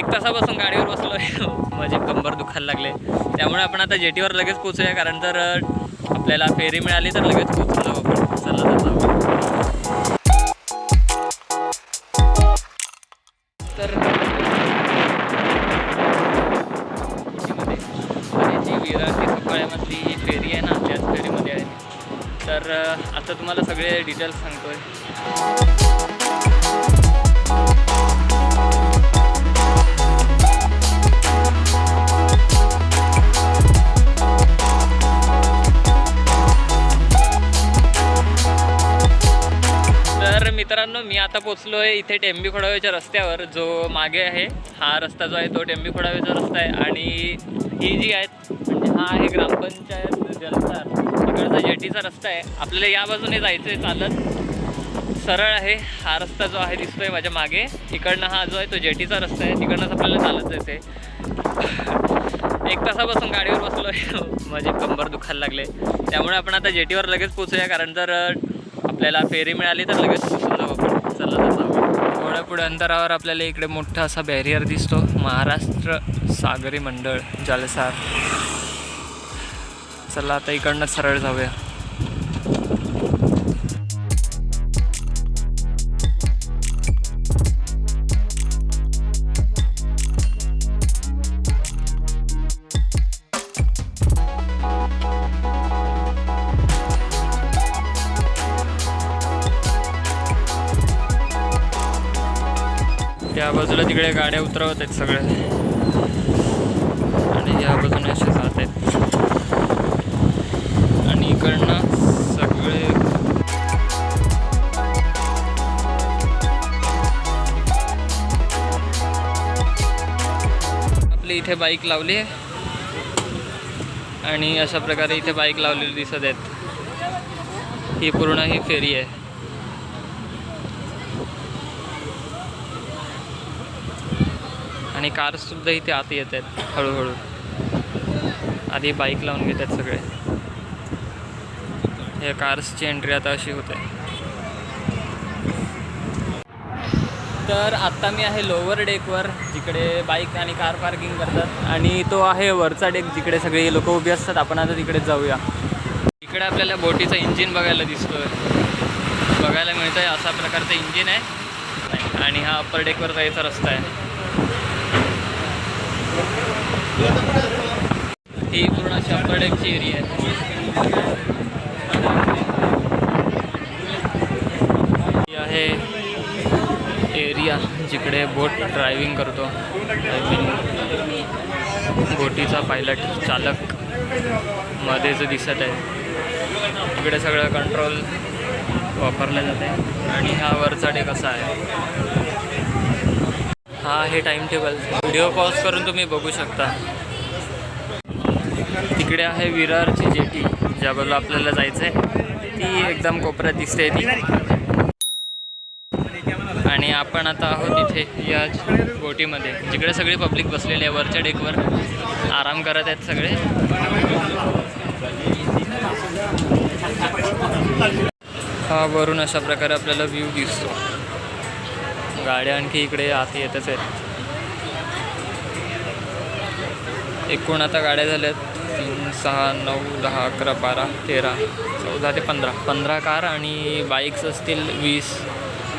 एक तासापासून गाडीवर बसलो आहे माझे कंबर दुखायला लागले. त्यामुळे आपण आता जेटीवर लगेच पोचूया कारण जर आपल्याला फेरी मिळाली तर लगेच पोचून जाऊ आपण. चला तर जाऊ. तर जी विरार सकाळ्यामधली ही फेरी आहे ना त्याच फेरीमध्ये आहे तर आता तुम्हाला सगळे डिटेल्स सांगतोय. आता पोचलो आहे इथे टेंबी खोडावेच्या रस्त्यावर. जो मागे आहे हा रस्ता जो आहे तो टेंबी खोडावेचा रस्ता आहे. आणि ही जी आहेत म्हणजे हा आहे ग्रामपंचायत जलसार तिकडचा जेटीचा रस्ता आहे. आपल्याला या बाजूने जायचं आहे चालत. सरळ आहे. हा रस्ता जो आहे दिसतोय माझ्या मागे. इकडनं हा जो आहे तो जेटीचा रस्ता आहे. तिकडनंच आपल्याला चालत जायचं एक तासापासून गाडीवर बसलो आहे माझे कंबर दुखायला लागले. त्यामुळे आपण आता जेटीवर लगेच पोचूया. कारण जर आपल्याला फेरी मिळाली तर लगेच पोचून जाऊ आपण चला तर जाऊ थोड्या पुढे अंतरावर आपल्याला इकडे मोठा असा बॅरियर दिसतो. महाराष्ट्र सागरी मंडळ जलसार. चला आता इकडनं सरळ जाऊया. बाजूला तिकडे गाड्या उतरवत आहेत सगळे. आणि या बाजूने असे जात आहेत. आणि इकडनं सगळे आपली इथे बाईक लावली आहे. आणि अशा प्रकारे इथे बाईक लावलेली दिसत आहेत. ही पूर्ण ही फेरी आहे. आणि कारसुद्धा इथे आत येत आहेत हळूहळू. आधी बाईक लावून घेत आहेत सगळे. या कार्सची एंट्री आता अशी होते. तर आत्ता मी आहे लोअर डेकवर जिकडे बाईक आणि कार पार्किंग करतात. आणि तो आहे वरचा डेक जिकडे सगळे लोक उभी असतात. आपण आता तिकडे जाऊया. इकडे आपल्याला बोटीचं इंजिन बघायला दिसतोय. बघायला मिळतंय अशा प्रकारचं इंजिन आहे. आणि हा अप्पर डेकवर जायचा रस्ता आहे. ही पूर्ण शंभर डेकची एरिया आहे. ही आहे एरिया जिकडे बोट ड्रायव्हिंग करतो. आय मीन बोटीचा पायलट चालक मध्येच दिसत आहे. इकडे सगळं कंट्रोल वापरलं जाते आणि हा वरचा डेक असा आहे? हा आहे टाइम टेबल व्हिडिओ पॉज करून तुम्ही बघू शकता. तिकडे आहे विरारची जेटी ज्या बाजूला आपल्याला जायचं आहे ती एकदम कोपऱ्यात दिसते ती. आणि आपण आता आहोत इथे या बोटीमध्ये. जिकडे सगळी पब्लिक बसलेली आहे वरच्या डेकवर आराम करत आहेत सगळे. हा वरून अशा प्रकारे आपल्याला व्ह्यू दिसतो. गाड्या आणखी इकडे आत येतच आहेत. एकूण आता गाड्या झाल्यात तीन सहा नऊ दहा अकरा बारा तेरा चौदा ते पंधरा. पंधरा कार आणि बाईक्स असतील वीस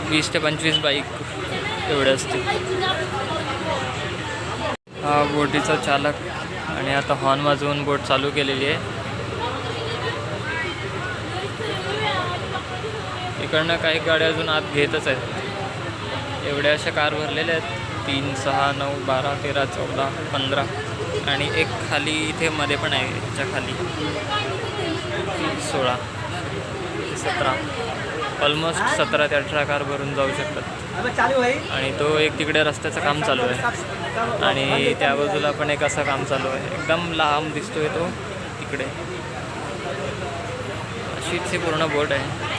वीस ते पंचवीस बाईक एवढे असतील. हा बोटीचा चालक आणि आता हॉर्न वाजवून बोट चालू केलेली आहे. इकडनं काही गाड्या अजून आत घेतच आहेत. एवढ्या अशा कार भरलेल्या आहेत. तीन सहा नऊ बारा तेरा चौदा पंधरा आणि एक खाली इथे मध्ये पण आहे याच्या खाली. सोळा सतरा. ऑलमोस्ट सतरा ते अठरा कार भरून जाऊ शकतात. आणि तो एक तिकडे रस्त्याचं काम चालू आहे. आणि त्या बाजूला पण एक असं काम चालू आहे. एकदम लांब दिसतोय तो तिकडे. अशीच ही पूर्ण बोट आहे.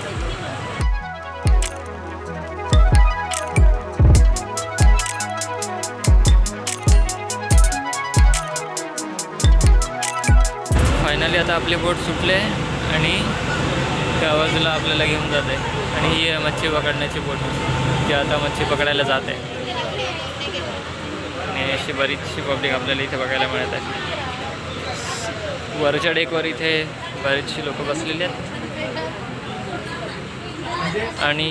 फायनली आता आपले बोट सुटले आणि त्या बाजूला आपल्याला घेऊन जाते आणि ही आहे मच्छी पकडण्याची बोट जी आता मच्छी पकडायला जाते आणि अशी बरीचशी पब्लिक आपल्याला इथे बघायला मिळत आहे. वरच्या डेकवर इथे बरीचशी लोक बसलेली आहेत. आणि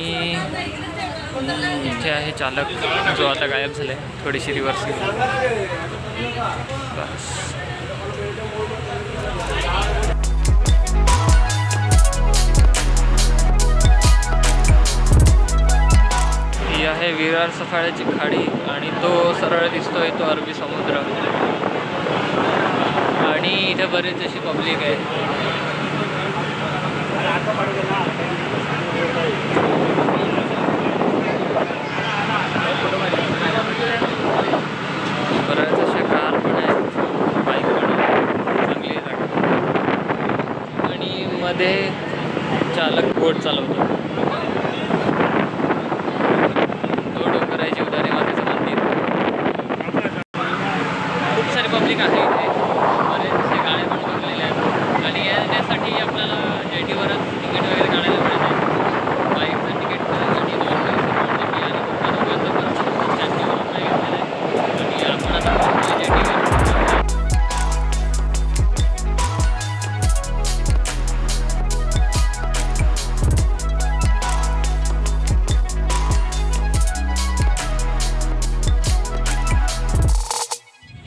इथे आहे चालक जो आता गायब झाला आहे थोडीशी रिव्हर्स बस. ही आहे विरार सफाळ्याची खाडी आणि तो सरळ दिसतोय तो अरबी समुद्र. आणि इथे बरेच अशी पब्लिक आहे. बऱ्याच कार पण आहेत. बाईक पण चांगली आणि मध्ये चालक बोट चालवतो तो डोंगराची उदारे मातेचं मंदिर खूप सारी पब्लिक आहे इथे बरेचसे गाणे पण बसलेले आहेत. आणि येण्यासाठी आपल्याला जेटीवरच तिकीट वगैरे काढायला मिळत आहे बाईकचं तिकीटसाठी दोन पैसे म्हणजे आणि पप्पा दोघांचं पण त्यांनी नाही घेतलेलं. आहे आणि आपण आता जेटीवर.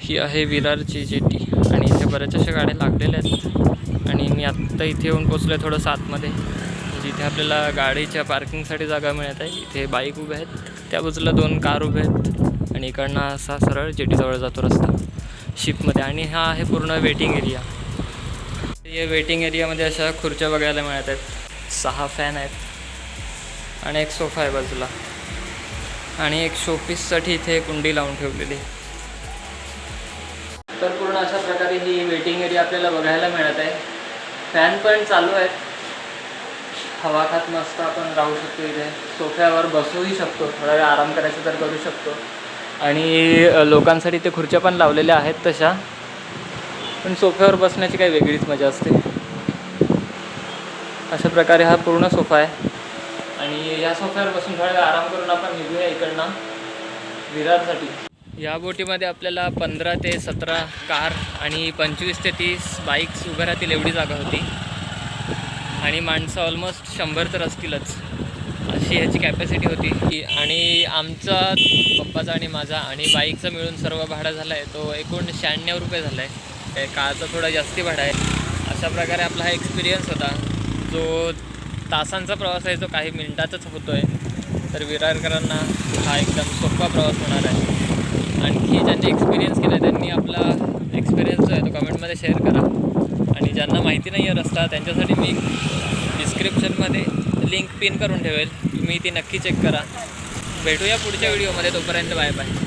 ही आहे विरारची जेटी. बऱ्याच अशा गाड्या लागलेल्या आहेत. आणि मी आत्ता इथे येऊन पोचलो आहे थोडं सातमध्ये. म्हणजे जिथे आपल्याला गाडीच्या पार्किंगसाठी जागा मिळत आहे. इथे बाईक उभ्या आहेत. त्या बाजूला दोन कार उभे आहेत. आणि इकडनं असा सरळ जेटीजवळ जातो रस्ता. शिपमध्ये. आणि हा आहे पूर्ण वेटिंग एरिया या वेटिंग एरियामध्ये अशा खुर्च्या बघायला मिळत आहेत. सहा फॅन आहेत. आणि एक सोफा आहे बाजूला. आणि एक शोपीससाठी इथे कुंडी लावून ठेवलेली आहे. तर पूर्ण अशा प्रकारे ही वेटिंग एरिया आपल्याला बघायला मिळत आहे. फॅन पण चालू आहेत. हवा खात मस्त आपण राहू शकतो इथे. सोफ्यावर बसूही शकतो. थोडा वेळ आराम करायचा तर करू शकतो. आणि लोकांसाठी ते खुर्च्या पण लावलेल्या आहेत तशा. पण सोफ्यावर बसण्याची काही वेगळीच मजा असते. अशा प्रकारे हा पूर्ण सोफा आहे. आणि या सोफ्यावर बसून थोडा वेळ आराम करून आपण निघूया इकडनं. विरारसाठी. या बोटीमध्ये आपल्याला पंधरा ते सतरा कार आणि पंचवीस ते तीस बाईक्स उभ्या राहतील एवढी जागा होती. आणि माणसं ऑलमोस्ट शंभर तर असतीलच. अशी ह्याची कॅपॅसिटी होती. की आणि आमचा पप्पाचा आणि माझा आणि बाईकचा मिळून सर्व भाडा झाला आहे तो एकूण शहाण्णव रुपये झाला आहे कारचं कारचा थोडा जास्ती भाडा आहे. अशा प्रकारे आपला हा एक्सपिरियन्स होता. जो तासांचा प्रवास आहे जो काही मिनिटातच होतो आहे तर विरारकरांना हा एकदम सोपा प्रवास होणार आहे. आणखी ज्यांनी एक्सपिरियन्स केला त्यांनी आपला एक्सपिरियन्स जो आहे तो कमेंटमध्ये शेअर करा. आणि ज्यांना माहिती नाही आहे रस्ता त्यांच्यासाठी मी डिस्क्रिप्शनमध्ये लिंक पिन करून ठेवेल. तुम्ही ती नक्की चेक करा. भेटूया पुढच्या व्हिडिओमध्ये तोपर्यंत बाय बाय